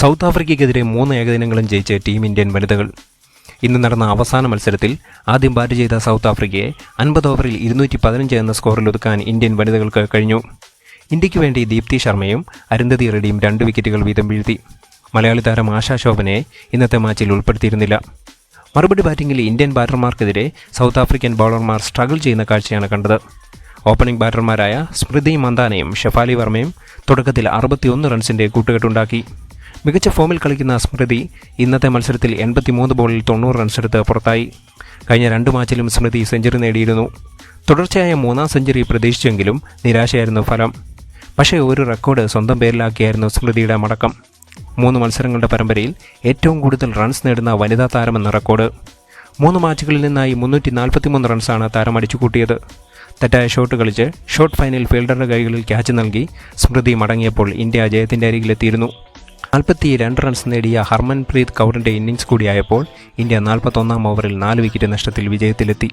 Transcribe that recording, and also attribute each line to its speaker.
Speaker 1: South ആഫ്രിക്കയ്ക്കെതിരെ മൂന്ന് ഏകദിനങ്ങളും ജയിച്ച team Indian വനിതകൾ. ഇന്ന് നടന്ന അവസാന മത്സരത്തിൽ ആദ്യം ബാറ്റ് ചെയ്ത സൗത്ത് ആഫ്രിക്കയെ അൻപത് ഓവറിൽ ഇരുന്നൂറ്റി പതിനഞ്ച് എന്ന സ്കോറിൽ ഒതുക്കാൻ ഇന്ത്യൻ വനിതകൾക്ക് കഴിഞ്ഞു. ഇന്ത്യയ്ക്ക് വേണ്ടി ദീപ്തി ശർമ്മയും അരുന്ധതി റെഡ്ഡിയും രണ്ട് വിക്കറ്റുകൾ വീതം വീഴ്ത്തി. മലയാളി താരം ആശാ ശോഭനെ ഇന്നത്തെ മാച്ചിൽ ഉൾപ്പെടുത്തിയിരുന്നില്ല. മറുപടി ബാറ്റിംഗിൽ ഇന്ത്യൻ ബാറ്റർമാർക്കെതിരെ സൗത്ത് ആഫ്രിക്കൻ ബൗളർമാർ സ്ട്രഗിൾ ചെയ്യുന്ന കാഴ്ചയാണ് കണ്ടത്. ഓപ്പണിംഗ് ബാറ്റർമാരായ സ്മൃതി മന്ദാനയും ഷെഫാലി വർമ്മയും തുടക്കത്തിൽ അറുപത്തിയൊന്ന് റൺസിന്റെ കൂട്ടുകെട്ടുണ്ടാക്കി. മികച്ച ഫോമിൽ കളിക്കുന്ന സ്മൃതി ഇന്നത്തെ മത്സരത്തിൽ എൺപത്തിമൂന്ന് ബോളിൽ തൊണ്ണൂറ് റൺസെടുത്ത് പുറത്തായി. കഴിഞ്ഞ രണ്ട് മാച്ചിലും സ്മൃതി സെഞ്ചുറി നേടിയിരുന്നു. തുടർച്ചയായ മൂന്നാം സെഞ്ചുറി പ്രതീക്ഷിച്ചെങ്കിലും നിരാശയായിരുന്നു ഫലം. പക്ഷേ ഒരു റെക്കോർഡ് സ്വന്തം പേരിലാക്കിയായിരുന്നു സ്മൃതിയുടെ മടക്കം. മൂന്ന് മത്സരങ്ങളുടെ പരമ്പരയിൽ ഏറ്റവും കൂടുതൽ റൺസ് നേടുന്ന വനിതാ താരമെന്ന റെക്കോർഡ് മൂന്ന് മാച്ചുകളിൽ നിന്നായി മുന്നൂറ്റി നാൽപ്പത്തിമൂന്ന് റൺസാണ് താരം അടിച്ചുകൂട്ടിയത്. തെറ്റായ ഷോട്ട് കളിച്ച് ഷോട്ട് ഫൈനൽ ഫീൽഡറുടെ കൈകളിൽ ക്യാച്ച് നൽകി സ്മൃതി മടങ്ങിയപ്പോൾ ഇന്ത്യ ജയത്തിന്റെ അരികിലെത്തിയിരുന്നു. നാൽപ്പത്തി രണ്ട് റൺസ് നേടിയ ഹർമൻപ്രീത് കൗറിന്റെ ഇന്നിംഗ്സ് കൂടിയായപ്പോൾ ഇന്ത്യ നാൽപ്പത്തൊന്നാം ഓവറിൽ നാല് വിക്കറ്റ് നഷ്ടത്തിൽ വിജയത്തിലെത്തി.